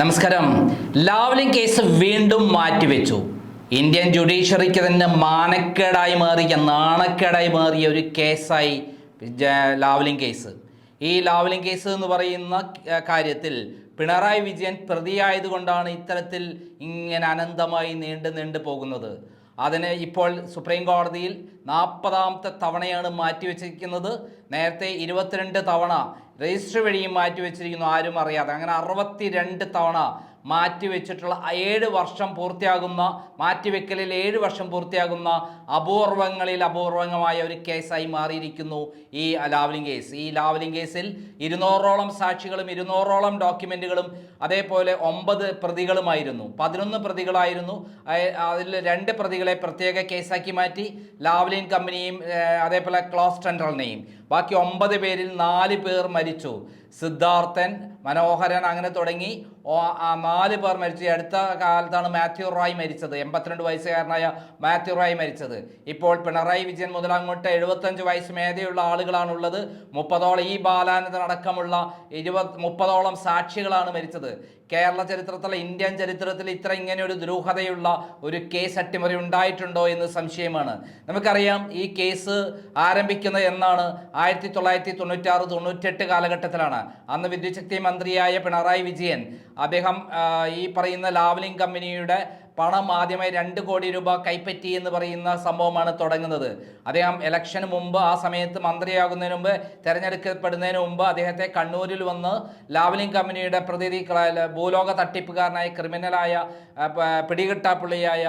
നമസ്കാരം. Lavalin case വീണ്ടും മാറ്റിവെച്ചു. ഇന്ത്യൻ ജുഡീഷ്യറിക്ക് തന്നെ മാനക്കേടായി മാറിയ നാണക്കേടായി മാറിയ ഒരു കേസായി ലാവ്ലിംഗ് കേസ്. ഈ ലാവ്ലിംഗ് കേസ് എന്ന് പറയുന്ന കാര്യത്തിൽ പിണറായി വിജയൻ പ്രതിയായതുകൊണ്ടാണ് ഇത്തരത്തിൽ ഇങ്ങനെ അനന്തമായി നീണ്ടു നീണ്ടു പോകുന്നത്. അതിന് ഇപ്പോൾ സുപ്രീം കോടതിയിൽ നാൽപ്പതാമത്തെ തവണയാണ് മാറ്റിവെച്ചിരിക്കുന്നത്. നേരത്തെ ഇരുപത്തിരണ്ട് തവണ രജിസ്റ്റർ വഴിയും മാറ്റിവെച്ചിരിക്കുന്നു. ആരും അറിയാതെ. അങ്ങനെ അറുപത്തി തവണ മാറ്റിവെച്ചിട്ടുള്ള ഏഴ് വർഷം പൂർത്തിയാകുന്ന മാറ്റിവെക്കലിൽ ഏഴ് വർഷം പൂർത്തിയാകുന്ന അപൂർവങ്ങളിൽ അപൂർവമായ ഒരു കേസായി മാറിയിരിക്കുന്നു ഈ ലാവ്ലിംഗ് കേസ്. ഈ ലാവ്ലിംഗ് കേസിൽ ഇരുന്നൂറോളം സാക്ഷികളും ഇരുന്നൂറോളം ഡോക്യുമെന്റുകളും അതേപോലെ ഒമ്പത് പ്രതികളുമായിരുന്നു. പതിനൊന്ന് പ്രതികളായിരുന്നു. അതിൽ രണ്ട് പ്രതികളെ പ്രത്യേക കേസാക്കി മാറ്റി ലാവ്ലിൻ കമ്പനിയും അതേപോലെ ക്ലോസ് ടെൻഡറിനെയും. ബാക്കി ഒമ്പത് പേരിൽ നാല് പേർ മരിച്ചു. സിദ്ധാർത്ഥൻ മനോഹരൻ അങ്ങനെ തുടങ്ങി. നാല് പേർ മരിച്ചു. അടുത്ത കാലത്താണ് മാത്യു റായ് മരിച്ചത്. എൺപത്തിരണ്ട് വയസ്സുകാരനായ മാത്യു റായ് മരിച്ചത്. ഇപ്പോൾ പിണറായി വിജയൻ മുതൽ അങ്ങോട്ട് എഴുപത്തഞ്ച് വയസ്സ് മേധയുള്ള ആളുകളാണുള്ളത്. മുപ്പതോളം ഈ ബാലാനന്ദൻ ഇരുപത് മുപ്പതോളം സാക്ഷികളാണ് മരിച്ചത്. കേരള ചരിത്രത്തിലെ ഇന്ത്യൻ ചരിത്രത്തിൽ ഇത്ര ഇങ്ങനെ ഒരു ദുരൂഹതയുള്ള ഒരു കേസ് അട്ടിമറി ഉണ്ടായിട്ടുണ്ടോ എന്ന് സംശയമാണ്. നമുക്കറിയാം ഈ കേസ് ആരംഭിക്കുന്നത് എന്നാണ് ആയിരത്തി തൊള്ളായിരത്തി തൊണ്ണൂറ്റാറ് തൊണ്ണൂറ്റെട്ട് കാലഘട്ടത്തിലാണ്. അന്ന് വിദ്യുച്ഛക്തി മന്ത്രിയായ പിണറായി വിജയൻ അദ്ദേഹം ഈ പറയുന്ന ലാവലിംഗ് കമ്പനിയുടെ പണം ആദ്യമായി രണ്ട് കോടി രൂപ കൈപ്പറ്റി എന്ന് പറയുന്ന സംഭവമാണ് തുടങ്ങുന്നത്. അദ്ദേഹം ഇലക്ഷന് മുമ്പ് ആ സമയത്ത് മന്ത്രിയാകുന്നതിന് മുമ്പ് തെരഞ്ഞെടുക്കപ്പെടുന്നതിന് മുമ്പ് അദ്ദേഹത്തെ കണ്ണൂരിൽ വന്ന് ലാവലിംഗ് കമ്പനിയുടെ പ്രതിനിധി ഭൂലോക തട്ടിപ്പുകാരനായ ക്രിമിനലായ പിടികിട്ടാപ്പുള്ളിയായ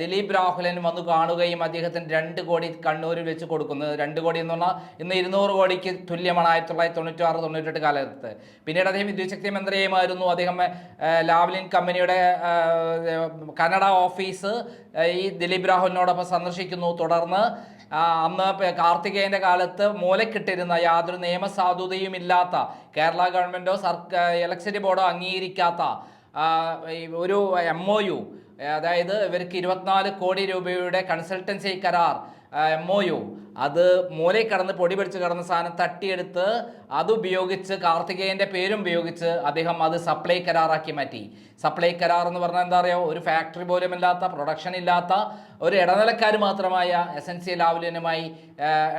ദിലീപ് രാഹുലൻ വന്ന് കാണുകയും അദ്ദേഹത്തിന് രണ്ട് കോടി കണ്ണൂരിൽ വെച്ച് കൊടുക്കുന്നത്. രണ്ട് കോടി എന്ന് പറഞ്ഞാൽ ഇന്ന് ഇരുന്നൂറ് കോടിക്ക് തുല്യമാണ് ആയിരത്തി തൊള്ളായിരത്തി തൊണ്ണൂറ്റി ആറ് തൊണ്ണൂറ്റെട്ട് കാലത്ത് പിന്നീട് അദ്ദേഹം വിദ്യുച്ഛക്തി മന്ത്രിയുമായിരുന്നു. അദ്ദേഹം ലാവ്ലിൻ കമ്പനിയുടെ കനഡ ഓഫീസ് ഈ ദിലീപ് രാഹുലിനോടൊപ്പം സന്ദർശിക്കുന്നു. തുടർന്ന് അന്ന് കാർത്തികേയന്റെ കാലത്ത് മൂലക്കിട്ടിരുന്ന യാതൊരു നിയമസാധുതയും ഇല്ലാത്ത കേരള ഗവൺമെന്റോ സർക്കാർ ഇലക്ട്രിസിറ്റി ബോർഡോ അംഗീകരിക്കാത്ത ഒരു എം ഒ യു അതായത് ഇവർക്ക് ഇരുപത്തിനാല് കോടി രൂപയുടെ കൺസൾട്ടൻസി കരാർ എം ഒ യു അത് മൂലയിൽ കടന്ന് പൊടി പിടിച്ച് കിടന്ന സാധനം തട്ടിയെടുത്ത് അത് ഉപയോഗിച്ച് കാർത്തികേയന്റെ പേരും ഉപയോഗിച്ച് അദ്ദേഹം അത് സപ്ലൈ കരാറാക്കി മാറ്റി. സപ്ലൈ കരാർ എന്ന് പറഞ്ഞാൽ എന്താ പറയുക ഒരു ഫാക്ടറി പോലും ഇല്ലാത്ത പ്രൊഡക്ഷൻ ഇല്ലാത്ത ഒരു ഇടനിലക്കാർ മാത്രമായ എസ് എൻ സി ലാവലിനുമായി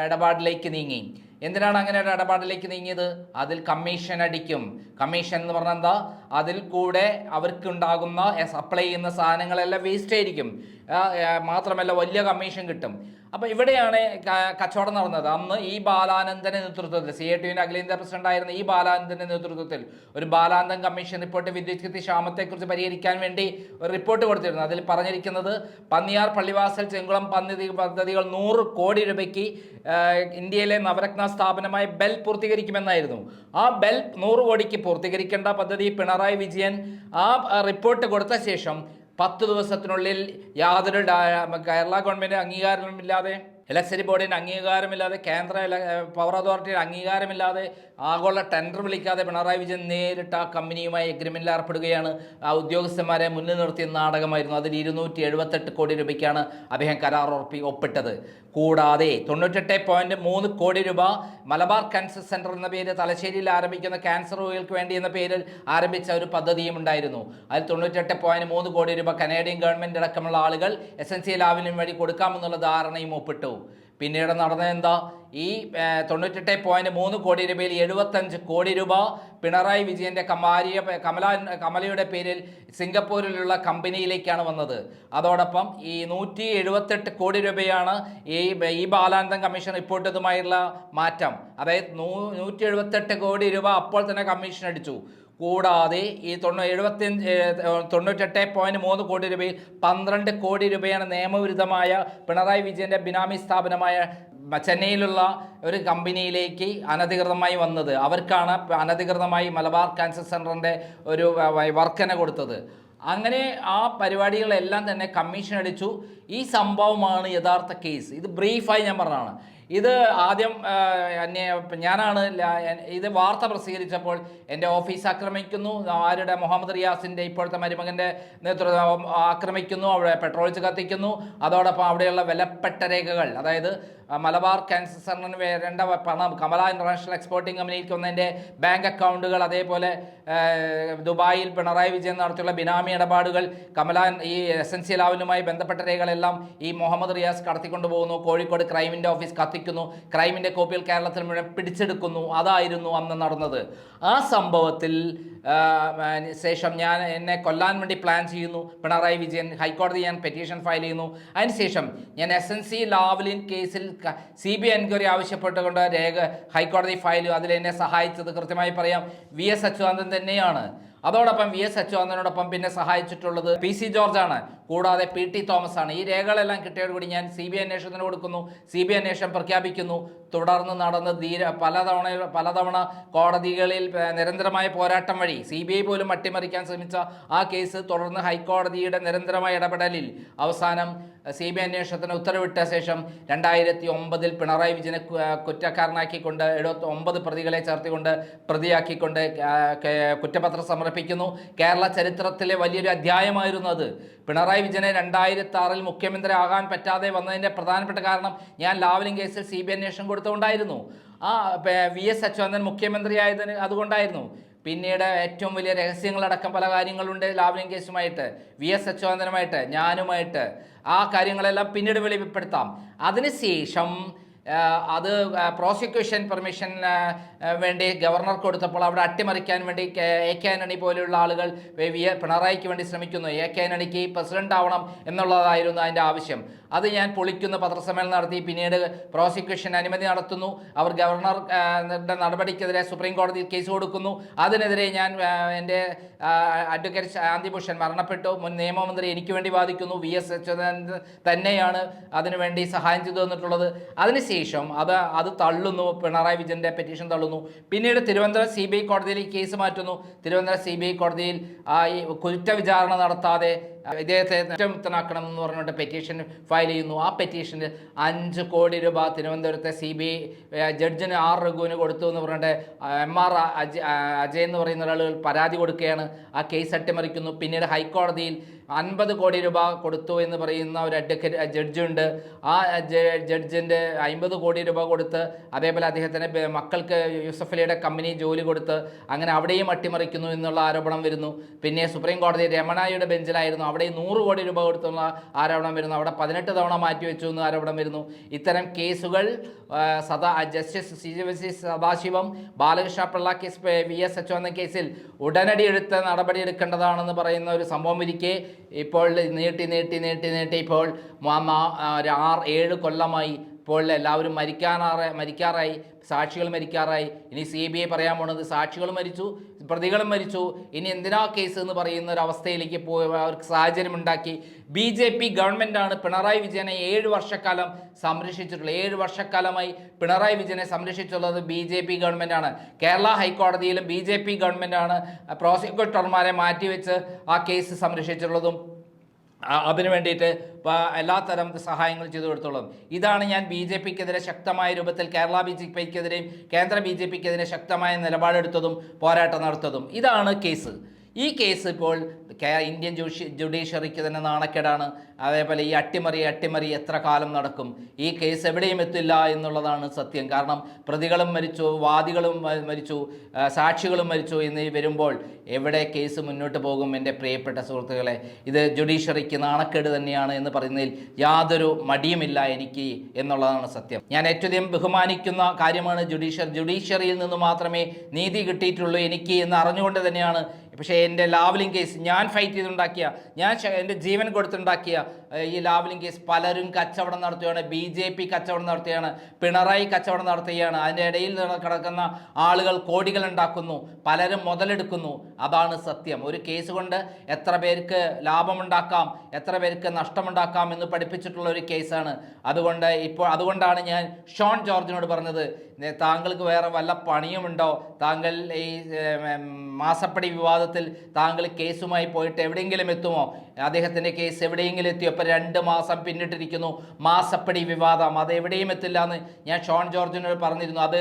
ഇടപാടിലേക്ക് നീങ്ങി. എന്തിനാണ് അങ്ങനെ ഒരു ഇടപാടിലേക്ക് നീങ്ങിയത്? അതിൽ കമ്മീഷൻ അടിക്കും. കമ്മീഷൻ എന്ന് പറഞ്ഞാൽ എന്താ? അതിൽ കൂടെ അവർക്കുണ്ടാകുന്ന സപ്ലൈ ചെയ്യുന്ന സാധനങ്ങളെല്ലാം വേസ്റ്റ് ആയിരിക്കും. മാത്രമല്ല വലിയ കമ്മീഷൻ കിട്ടും. അപ്പോൾ ഇവിടെയാണ് കച്ചവടം നടന്നത്. അന്ന് ഈ ബാലാനന്ദന്റെ നേതൃത്വത്തിൽ സി എ ടിവിന്റെ അഖിലേന്ത്യാ പ്രസിഡന്റ് ആയിരുന്ന ഈ ബാലാനന്ദന്റെ നേതൃത്വത്തിൽ ഒരു ബാലാനന്ദൻ കമ്മീഷൻ റിപ്പോർട്ട് വിദ്യുച്ഛക്തി ക്ഷാമത്തെക്കുറിച്ച് പരിഹരിക്കാൻ വേണ്ടി ഒരു റിപ്പോർട്ട് കൊടുത്തിരുന്നു. അതിൽ പറഞ്ഞിരിക്കുന്നത് പന്നിയാർ പള്ളിവാസൽ ചെങ്കുളം പന്നി പദ്ധതികൾ നൂറ് കോടി രൂപയ്ക്ക് ഇന്ത്യയിലെ നവരത്ന സ്ഥാപനമായ ബെൽ പൂർത്തീകരിക്കുമെന്നായിരുന്നു. ആ ബെൽ നൂറ് കോടിക്ക് പൂർത്തീകരിക്കേണ്ട പദ്ധതി പിണറായി വിജയൻ ആ റിപ്പോർട്ട് കൊടുത്ത ശേഷം പത്ത് ദിവസത്തിനുള്ളിൽ യാതൊരു കേരള ഗവൺമെന്റ് അംഗീകാരമില്ലാതെ ഇലക്ട്രിസിറ്റി ബോർഡിന്റെ അംഗീകാരമില്ലാതെ കേന്ദ്ര പവർ അതോറിറ്റിയുടെ അംഗീകാരമില്ലാതെ ആഗോള ടെൻഡർ വിളിക്കാതെ പിണറായി വിജയൻ നേരിട്ട് ആ കമ്പനിയുമായി എഗ്രിമെന്റിൽ ഏർപ്പെടുകയാണ്. ആ ഉദ്യോഗസ്ഥന്മാരെ മുന്നിൽ നിർത്തിയ നാടകമായിരുന്നു. അതിൽ ഇരുന്നൂറ്റി എഴുപത്തെട്ട് കോടി രൂപയ്ക്കാണ് അദ്ദേഹം കരാർ ഉറപ്പി ഒപ്പിട്ടത്. കൂടാതെ തൊണ്ണൂറ്റെട്ട് പോയിന്റ് മൂന്ന് കോടി രൂപ മലബാർ ക്യാൻസർ സെന്റർ എന്ന പേര് തലശ്ശേരിയിൽ ആരംഭിക്കുന്ന ക്യാൻസർ രോഗികൾക്ക് വേണ്ടി എന്ന പേരിൽ ആരംഭിച്ച ഒരു പദ്ധതിയും ഉണ്ടായിരുന്നു. അതിൽ തൊണ്ണൂറ്റെട്ട് പോയിന്റ് മൂന്ന് കോടി രൂപ കനേഡിയൻ ഗവൺമെന്റ് അടക്കമുള്ള ആളുകൾ എസ് എൻ സി ലാബിനും വഴി കൊടുക്കാമെന്നുള്ള ധാരണയും ഒപ്പിട്ടു. പിന്നീട് നടന്നത് എന്താ? ഈ തൊണ്ണൂറ്റെട്ട് പോയിന്റ് മൂന്ന് കോടി രൂപയിൽ എഴുപത്തഞ്ച് കോടി രൂപ പിണറായി വിജയന്റെ കമാരിയ കമല കമലയുടെ പേരിൽ സിംഗപ്പൂരിലുള്ള കമ്പനിയിലേക്കാണ് വന്നത്. അതോടൊപ്പം ഈ നൂറ്റി എഴുപത്തെട്ട് കോടി രൂപയാണ് ഈ ഈ ബാലാനന്ദൻ കമ്മീഷൻ റിപ്പോർട്ടതുമായുള്ള മാറ്റം. അതായത് നൂ നൂറ്റി എഴുപത്തെട്ട് കോടി രൂപ അപ്പോൾ തന്നെ കമ്മീഷൻ അടിച്ചു. കൂടാതെ ഈ തൊണ്ണൂ എഴുപത്തിയഞ്ച് തൊണ്ണൂറ്റെട്ട് പോയിന്റ് മൂന്ന് കോടി രൂപയിൽ പന്ത്രണ്ട് കോടി രൂപയാണ് നിയമവിരുദ്ധമായ പിണറായി വിജയന്റെ ബിനാമി സ്ഥാപനമായ ചെന്നൈയിലുള്ള ഒരു കമ്പനിയിലേക്ക് അനധികൃതമായി വന്നത്. അവർക്കാണ് അനധികൃതമായി മലബാർ ക്യാൻസർ സെന്ററിന്റെ ഒരു വർക്കന കൊടുത്തത്. അങ്ങനെ ആ പരിപാടികളെല്ലാം തന്നെ കമ്മീഷൻ അടിച്ചു. ഈ സംഭവമാണ് യഥാർത്ഥ കേസ്. ഇത് ബ്രീഫായി ഞാൻ പറഞ്ഞതാണ്. ഇത് ആദ്യം എന്നെ ഞാനാണ് ഇത് വാർത്ത പ്രസിദ്ധീകരിച്ചപ്പോൾ എന്റെ ഓഫീസ് ആക്രമിക്കുന്നു. ആരുടെ? മുഹമ്മദ് റിയാസിന്റെ ഇപ്പോഴത്തെ മരുമകന്റെ നേതൃത്വം ആക്രമിക്കുന്നു അവിടെ പെട്രോൾ കത്തിക്കുന്നു. അതോടൊപ്പം അവിടെയുള്ള വിലപ്പെട്ട രേഖകൾ അതായത് മലബാർ ക്യാൻസർ സെന്ററിന് വരേണ്ട പണം കമല ഇന്റർനാഷണൽ എക്സ്പോർട്ടിംഗ് കമ്പനിക്ക് വന്നതിന്റെ ബാങ്ക് അക്കൗണ്ടുകൾ അതേപോലെ ദുബായിൽ പിണറായി വിജയൻ നടത്തിയുള്ള ബിനാമി ഇടപാടുകൾ കമല ഈ എസൻസി ലാവലുമായി ബന്ധപ്പെട്ട രേഖകളെല്ലാം ഈ മുഹമ്മദ് റിയാസ് കടത്തിക്കൊണ്ടു പോകുന്നു കോഴിക്കോട് ക്രൈമിന്റെ ഓഫീസ് കത്തിക്കുന്നു ക്രൈമിന്റെ കോപ്പികൾ കേരളത്തിൽ മുഴുവൻ പിടിച്ചെടുക്കുന്നു. അതായിരുന്നു അന്ന് നടന്നത്. ആ സംഭവത്തിൽ ശേഷം ഞാൻ എന്നെ കൊല്ലാൻ വേണ്ടി പ്ലാൻ ചെയ്യുന്നു. പിണറായി വിജയൻ ഹൈക്കോടതി ഞാൻ പെറ്റീഷൻ ഫയൽ ചെയ്യുന്നു. അതിനുശേഷം ഞാൻ എസ് എൻ സി ലാവ്ലിൻ കേസിൽ സി ബി എൻക്വയറി ആവശ്യപ്പെട്ടുകൊണ്ട് രേഖ ഹൈക്കോടതി ഫയൽ അതിൽ എന്നെ സഹായിച്ചത്. കൃത്യമായി പറയാം വി എസ് അച്യുതാനന്ദൻ തന്നെയാണ്. അതോടൊപ്പം വി എസ് അച്യുതാനന്ദനോടൊപ്പം പിന്നെ സഹായിച്ചിട്ടുള്ളത് പി സി ജോർജ് ആണ് കൂടാതെ പി ടി തോമസ് ആണ് ഈ രേഖകളെല്ലാം കിട്ടിയതോടുകൂടി ഞാൻ സി ബി അന്വേഷണത്തിന് കൊടുക്കുന്നു. സി ബി അന്വേഷണം പ്രഖ്യാപിക്കുന്നു. തുടർന്ന് നടന്ന് ധീര പലതവണ പലതവണ കോടതികളിൽ നിരന്തരമായ പോരാട്ടം വഴി സി പോലും അട്ടിമറിക്കാൻ ശ്രമിച്ച ആ കേസ് തുടർന്ന് ഹൈക്കോടതിയുടെ നിരന്തരമായ ഇടപെടലിൽ അവസാനം സി ബി ഐ അന്വേഷണത്തിന് ഉത്തരവിട്ട ശേഷം രണ്ടായിരത്തി ഒമ്പതിൽ പിണറായി വിജയനെ കുറ്റക്കാരനാക്കിക്കൊണ്ട് എഴുപത്തി ഒമ്പത് പ്രതികളെ ചേർത്തിക്കൊണ്ട് പ്രതിയാക്കിക്കൊണ്ട് കുറ്റപത്രം സമർപ്പിക്കുന്നു. കേരള ചരിത്രത്തിലെ വലിയൊരു അധ്യായമായിരുന്നു അത്. പിണറായി വിജയനെ രണ്ടായിരത്തി ആറിൽ മുഖ്യമന്ത്രി ആകാൻ പറ്റാതെ വന്നതിന്റെ പ്രധാനപ്പെട്ട കാരണം ഞാൻ ലാവലിംഗ് കേസിൽ സി ബി അന്വേഷണം കൊടുത്തുകൊണ്ടായിരുന്നു ആ വി എസ് അച്യുതൻ മുഖ്യമന്ത്രിയായതിന് അതുകൊണ്ടായിരുന്നു. പിന്നീട് ഏറ്റവും വലിയ രഹസ്യങ്ങളടക്കം പല കാര്യങ്ങളുണ്ട് ലാവ്ലിംഗ് കേസുമായിട്ട് വി എസ് അച്യുതനുമായിട്ട് ഞാനുമായിട്ട്. ആ കാര്യങ്ങളെല്ലാം പിന്നീട് വെളിപ്പെടുത്താം. അതിനുശേഷം അത് പ്രോസിക്യൂഷൻ പെർമിഷൻ വേണ്ടി ഗവർണർ കൊടുത്തപ്പോൾ അവിടെ അട്ടിമറിക്കാൻ വേണ്ടി എ കെ ആന്റണി പോലെയുള്ള ആളുകൾ പിണറായിക്ക് വേണ്ടി ശ്രമിക്കുന്നു. എ കെ ആന്റണിക്ക് പ്രസിഡന്റ് ആവണം എന്നുള്ളതായിരുന്നു അതിന്റെ ആവശ്യം. അത് ഞാൻ പൊളിക്കുന്ന പത്രസമ്മേളനം നടത്തി. പിന്നീട് പ്രോസിക്യൂഷൻ അനുമതി നടത്തുന്നു. അവർ ഗവർണറുടെ നടപടിക്കെതിരെ സുപ്രീം കോടതി കേസ് കൊടുക്കുന്നു. അതിനെതിരെ ഞാൻ എന്റെ അഡ്വക്കേറ്റ് ശാന്തിഭൂഷൺ മരണപ്പെട്ടു. മുൻ നിയമമന്ത്രി എനിക്ക് വേണ്ടി വാദിക്കുന്നു. വി എസ് അച്യുതാനന്ദൻ തന്നെയാണ് അതിനുവേണ്ടി സഹായം ചെയ്തു തന്നിട്ടുള്ളത്. അതിനുശേഷം അത് അത് തള്ളുന്നു. പിണറായി വിജയന്റെ പെറ്റീഷൻ തള്ളുന്നു. പിന്നീട് തിരുവനന്തപുരം സി ബി ഐ കോടതിയിൽ കേസ് മാറ്റുന്നു. തിരുവനന്തപുരം സി ബി ഐ കോടതിയിൽ ഈ കുറ്റവിചാരണ നടത്താതെ ഇദ്ദേഹത്തെ കുറ്റമുക്തനാക്കണം എന്ന് പറഞ്ഞുകൊണ്ട് പെറ്റീഷൻ ഫയൽ ചെയ്യുന്നു. ആ പെറ്റീഷന് അഞ്ച് കോടി രൂപ തിരുവനന്തപുരത്തെ സി ബി ഐ ജഡ്ജിന് ആർ രഘുവിന് കൊടുത്തു എന്ന് പറഞ്ഞിട്ട് എം ആർ അജയ് എന്ന് പറയുന്ന ഒരാൾ പരാതി കൊടുക്കുകയാണ്. ആ കേസ് അട്ടിമറിക്കുന്നു. പിന്നീട് ഹൈക്കോടതിയിൽ അൻപത് കോടി രൂപ കൊടുത്തു എന്ന് പറയുന്ന ഒരു അഡ്വക്കേറ്റ് ജഡ്ജുണ്ട്. ആ ജഡ്ജിന്റെ അൻപത് കോടി രൂപ കൊടുത്ത് അതേപോലെ അദ്ദേഹത്തിന്റെ മക്കൾക്ക് യൂസഫലിയുടെ കമ്പനി ജോലി കൊടുത്ത് അങ്ങനെ അവിടെയും അട്ടിമറിക്കുന്നു എന്നുള്ള ആരോപണം വരുന്നു. പിന്നെ സുപ്രീം കോടതി രമണായുടെ ബെഞ്ചിലായിരുന്നു. അവിടെ നൂറ് കോടി രൂപ കൊടുത്തുള്ള ആരോപണം വരുന്നു. അവിടെ പതിനെട്ട് തവണ മാറ്റിവെച്ചു എന്ന് ആരോപണം വരുന്നു. ഇത്തരം കേസുകൾ സദാ justice C. G. Sathasivam Balakrishna Pillai case V. S. H. എന്ന കേസിൽ ഉടനടി എടുത്ത നടപടി എടുക്കേണ്ടതാണെന്ന് പറയുന്ന ഒരു സംഭവം ഇരിക്കെ. ഇപ്പോൾ നീട്ടി നീട്ടി നീട്ടി നീട്ടി ഇപ്പോൾ ആറ് ഏഴ് കൊല്ലമായി ഇപ്പോൾ എല്ലാവരും മരിക്കാറ മരിക്കാറായി സാക്ഷികൾ മരിക്കാറായി. ഇനി സി ബി ഐ പറയാൻ പോണത് സാക്ഷികൾ മരിച്ചു പ്രതികളും മരിച്ചു. ഇനി എന്തിനാ കേസ് എന്ന് പറയുന്ന ഒരു അവസ്ഥയിലേക്ക് പോയി അവർക്ക് സാഹചര്യം ഉണ്ടാക്കി. ബി ജെ പി ഗവൺമെന്റാണ് പിണറായി വിജയനെ ഏഴ് വർഷക്കാലം സംരക്ഷിച്ചിട്ടുള്ളത്. ഏഴ് വർഷക്കാലമായി പിണറായി വിജയനെ സംരക്ഷിച്ചുള്ളത് ബി ജെ പി ഗവൺമെന്റാണ് കേരള ഹൈക്കോടതിയിലും ബി ജെ പി ഗവൺമെന്റാണ് പ്രോസിക്യൂട്ടർമാരെ മാറ്റിവെച്ച് ആ കേസ് സംരക്ഷിച്ചിട്ടുള്ളതും അതിനു വേണ്ടിയിട്ട് ഇപ്പോൾ എല്ലാത്തരം സഹായങ്ങൾ ചെയ്തു കൊടുത്തോളും. ഇതാണ് ഞാൻ ബി ജെ പിക്കെതിരെ ശക്തമായ രൂപത്തിൽ കേരള ബി ജെ പിക്കെതിരെയും കേന്ദ്ര ബി ജെ പിക്കെതിരെ ശക്തമായ നിലപാടെടുത്തതും പോരാട്ടം നടത്തതും. ഇതാണ് കേസ്. ഈ കേസ് ഇപ്പോൾ ഇന്ത്യൻ ജുഡീഷ്യ ജുഡീഷ്യറിക്ക് തന്നെ നാണക്കേടാണ്. അതേപോലെ ഈ അട്ടിമറി അട്ടിമറി എത്ര കാലം നടക്കും? ഈ കേസ് എവിടെയും എത്തില്ല എന്നുള്ളതാണ് സത്യം. കാരണം പ്രതികളും മരിച്ചു വാദികളും മരിച്ചു സാക്ഷികളും മരിച്ചു എന്നീ വരുമ്പോൾ എവിടെ കേസ് മുന്നോട്ട് പോകും എന്റെ പ്രിയപ്പെട്ട സുഹൃത്തുക്കളെ? ഇത് ജുഡീഷ്യറിക്ക് നാണക്കേട് തന്നെയാണ് എന്ന് പറയുന്നതിൽ യാതൊരു മടിയുമില്ല എനിക്ക് എന്നുള്ളതാണ് സത്യം. ഞാൻ ഏറ്റവും ബഹുമാനിക്കുന്ന കാര്യമാണ് ജുഡീഷ്യർ. ജുഡീഷ്യറിയിൽ നിന്ന് മാത്രമേ നീതി കിട്ടിയിട്ടുള്ളൂ എനിക്ക് എന്ന് അറിഞ്ഞുകൊണ്ട് തന്നെയാണ് പക്ഷേ എന്റെ ലാവലിംഗ് കേസ് ഞാൻ ഫൈറ്റ് ചെയ്തുണ്ടാക്കിയ ഞാൻ എന്റെ ജീവൻ കൊടുത്തുണ്ടാക്കിയ ഈ ലാവലിംഗ് കേസ് പലരും കച്ചവടം നടത്തുകയാണ് ബി ജെ പി കച്ചവടം നടത്തുകയാണ് പിണറായി കച്ചവടം നടത്തുകയാണ്. അതിന്റെ ഇടയിൽ കിടക്കുന്ന ആളുകൾ കോടികൾ ഉണ്ടാക്കുന്നു പലരും മുതലെടുക്കുന്നു. അതാണ് സത്യം. ഒരു കേസ് കൊണ്ട് എത്ര പേർക്ക് ലാഭമുണ്ടാക്കാം എത്ര പേർക്ക് നഷ്ടമുണ്ടാക്കാം എന്ന് പഠിപ്പിച്ചിട്ടുള്ള ഒരു കേസാണ് അതുകൊണ്ട് ഇപ്പോൾ അതുകൊണ്ടാണ് ഞാൻ ഷോൺ ജോർജിനോട് പറഞ്ഞത് താങ്കൾക്ക് വേറെ വല്ല പണിയുമുണ്ടോ? താങ്കൾ ഈ മാസപ്പടി വിവാദത്തിൽ താങ്കൾ കേസുമായി പോയിട്ട് എവിടെയെങ്കിലും എത്തുമോ? അദ്ദേഹത്തിന്റെ കേസ് എവിടെയെങ്കിലും എത്തിയോ രണ്ട് മാസം പിന്നിട്ടിരിക്കുന്നു. മാസപ്പടി വിവാദം അത് എവിടെയും എത്തില്ല എന്ന് ഞാൻ ഷോൺ ജോർജിനോട് പറഞ്ഞിരുന്നു. അത്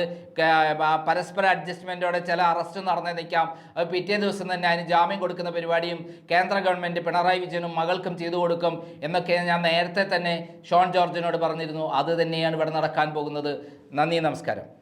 പരസ്പര അഡ്ജസ്റ്റ്മെന്റോടെ ചില അറസ്റ്റ് നടന്നേ നിൽക്കാം. അത് പിറ്റേ ദിവസം തന്നെ അതിന് ജാമ്യം കൊടുക്കുന്ന പരിപാടിയും കേന്ദ്ര ഗവൺമെന്റ് പിണറായി വിജയനും മകൾക്കും ചെയ്തു കൊടുക്കും എന്നൊക്കെ ഞാൻ നേരത്തെ തന്നെ ഷോൺ ജോർജിനോട് പറഞ്ഞിരുന്നു. അത് തന്നെയാണ് ഇവിടെ നടക്കാൻ പോകുന്നത്. നന്ദി നമസ്കാരം.